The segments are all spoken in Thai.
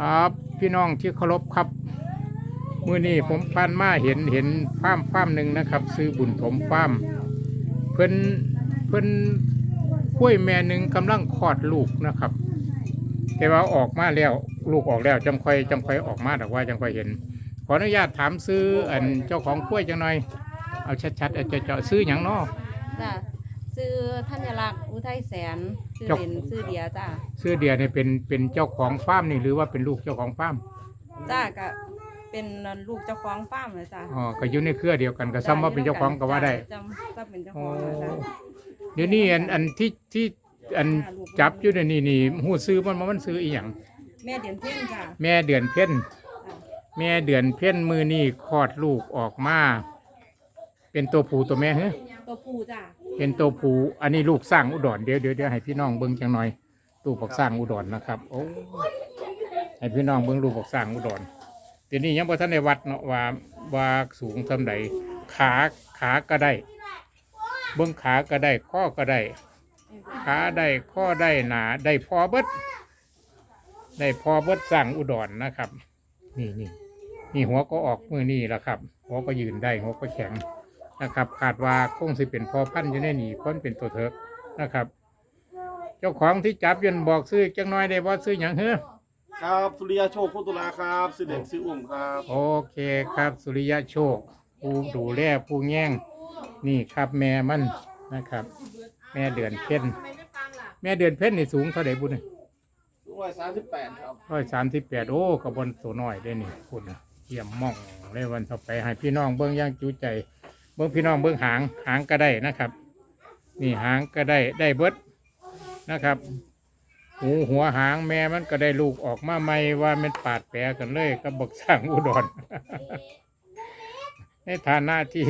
ครับพี่น้องที่เคารพครับมื่อนี้ผมผ่านมาเห็นเห็นฟาร์มฟาร์มหนึ่งนะครับ ซื้อบุญถมฟาร์มเพิ่นเพิ่นกล้วยแม่หนึ่งกำลังคลอดลูกนะครับ แต่ว่าออกมาแล้วลูกออกแล้วจังค่อยจังค่อยออกมาแต่ว่าจังค่อยเห็น ขออนุญาตถามซื้ออันเจ้าของกล้วยจังหน่อย เอาชัดๆเอาเจาะๆซื้ออย่างนอจ้ะ ซื้อธัญลักษณ์อุทัยแสนซื้อจบเด่นซื้อเดียจ้ะซื้อเดียเนี่ยเป็นเป็นเจ้าของฟาร์มนี่หรือว่าเป็นลูกเจ้าของฟาร์มจ้ะก็เป็นลูกเจ้าของฟาร์มเลยจ้ะอ๋อก็อยู่ในเครือเดียวกันก็ซ้ำว่าเป็นเจ้าของก็ว่าได้จำก็เป็นเจ้าของเลยจ้ะเดี๋ยวนี้อันอันที่ที่อันจับอยู่ในนี่นี่หูซื้อมันมันซื้ออีหยังแม่เดือนเพ็ญจ้ะแม่เดือนเพ็ญจ้ะแม่เดือนเพ็ญมือนี่คลอดลูกออกมา เป็นตัวผู้ตัวแม่เฮ้ ตัวผู้จ้ะเป็นตัวผู้อันนี้ลูกสร้างอุดรเดี๋ยวเดี๋ยวเดี๋ยวให้พี่น้องเบิ้งจังหน่อยลูกบอกสร้างอุดรนะครับโอ้ให้พี่น้องเบิ้งลูกบอกสร้างอุดรเดี๋ยวนี้ยังพอท่านในวัดเนาะว่าว่าสูงทำไดขาขาก็ได้ เบิ้งขาก็ได้ข้อก็ได้ ขาได้ข้อได้หนาได้พอเบิดได้พอเบิดสั่งอุดรนะครับ นี่นี่นี่หัวก็ออกมือนี่แหละครับ หัวก็ยืนได้หัวก็แข็ง นะครับขาดว่าคงสิเป็นพอพันธุ์อยู่ในนี่พ้นเป็นตัวเถกนะครับ เจ้าของที่จับยันบอกซื้อจังน้อยได้ว่าซื้ออย่างเฮ้อครับสุริยาโชคโคตุลาครับสิเด็กซื้ออุ่มครับโอเคครับสุริยะโชคผู้ดูแลผู้แง่งนี่ครับแม่มันนะครับ แม่เดือนเพ็ญแม่เดือนเพ็ญนี่สูงเท่าไหร่บุญนี่ร้อยสามสิบแปดครับร้อยสามสิบแปดโอ้กระบอนตัวน้อยได้นี่คุณนะเยี่ยมม่องเลยวันต่อไปให้พี่น้องเบิ้งอย่างจูใจ เบิ้องพี่น้องเบิ้องหางหางก็ได้นะครับ นี่หางก็ได้ได้เบิดนะครับหูหัวหางแม่มันก็ได้ลูกออกมาใหม่ว่ามันปาดแปรกันเลยก็บอกสร้างอุดรในฐานะที่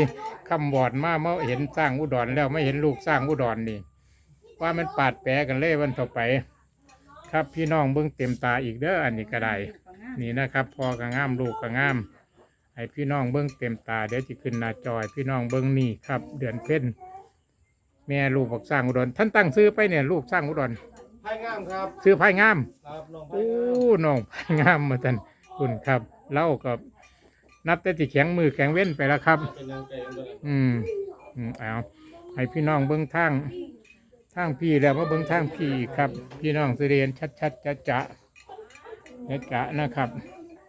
คำบอดมาเมื่อเห็นสร้างอุดรแล้วไม่เห็นลูกสร้างอุดรนี่ ว่ามันปาดแปรกันเลยวันต่อไป ครับพี่น้องเบิ้องเต็มตาอีกเด้ออันนี้ก็ได้นี่นะครับพอกระงามลูกกระงาม ให้พี่น้องเบิ้งเต็มตาเดี๋ยวจะขึ้นหน้าจอย พี่น้องเบิ้งนี่ครับ เดือนเพ็ญแม่ลูกบอกสร้างอุดรท่านตั้งซื้อไปเนี่ยลูกสร้างอุดรไพ่งามครับซื้อไผ่งามครับน้องไพ่โอ้งามน้องไผ่งามมาท่านคุณครับเล่ากับนับแต่ที่แข็งมือแข็งเว้นไปแล้วครับ เป็นยังไงเลยอืมอืมเอาให้พี่น้องเบิ้งทางทางพี่แล้วมาเบิ้งทางพี่อีกครับ พี่น้องสิเรียนชัดชัดจะจะจะจะนะครับ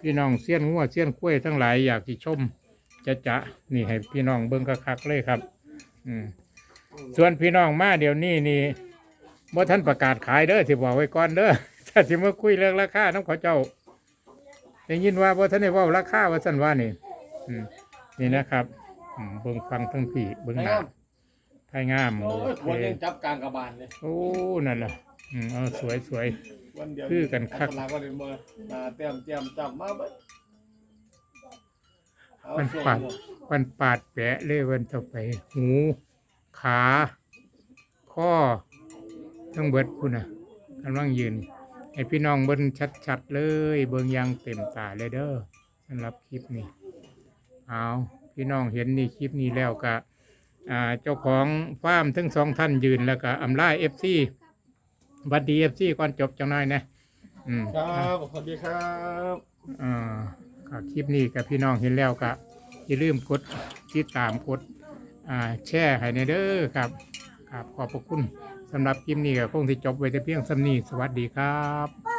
พี่น้องเสี้ยนงัวเสี้ยนกล้วยทั้งหลายอยากที่ชมจะจะนี่ให้พี่น้องเบิ้งคักๆเลยครับ อืมส่วนพี่น้องมาเดี๋ยวนี้นี่บ่อท่านประกาศขายเด้อสิบอกไว้ก่อนเด้อถ้าสิมาคุยเรื่องราคาน้ำเขาเจ้าได้ยินว่าบ่อท่านได้ว่าราคาว่าสั่นว่านี่อืมนี่นะครับเบิ้งฟังทั้งพี่เบิ้งหน้า ไพ่งามโอ้โอยเคหัวยังจับกลางกระบาลเลยโอ้นั่นล่ะอืมเอาสวยสวย วันเดียวคือกันคัก ลาก็เดินมามาเตรียมเตรียมจับมาเบิดเอามันช่วงปาดมันปาดแปะเลยวันต่อไป หู ขา ข้อ ทั้งเบิดพุ่นน่ะกำลังยืน ให้พี่น้องเบิ้งชัดๆเลย เบิ้งอยังเต็มตาเลยเด้อสำหรับคลิปนี้ เอาพี่น้องเห็นนี่คลิปนี้แล้วก็ อ่าเจ้าของฟาร์มทั้งสองท่านยืนแล้วก็อำลาเอฟซีบัดดีเอฟซีก่อนจบจังหน่อยนะอืมครับสวัสดีครับอ่าก็คลิปนี้กับพี่น้องเห็นแล้วก็อย่าลืมกดติดตามกดอ่าแชร์ให้ในเด้อครับครับขอบพระคุณสำหรับคลิปนี้ก็คงที่จบไว้แต่เพียงสำนีสวัสดีครับ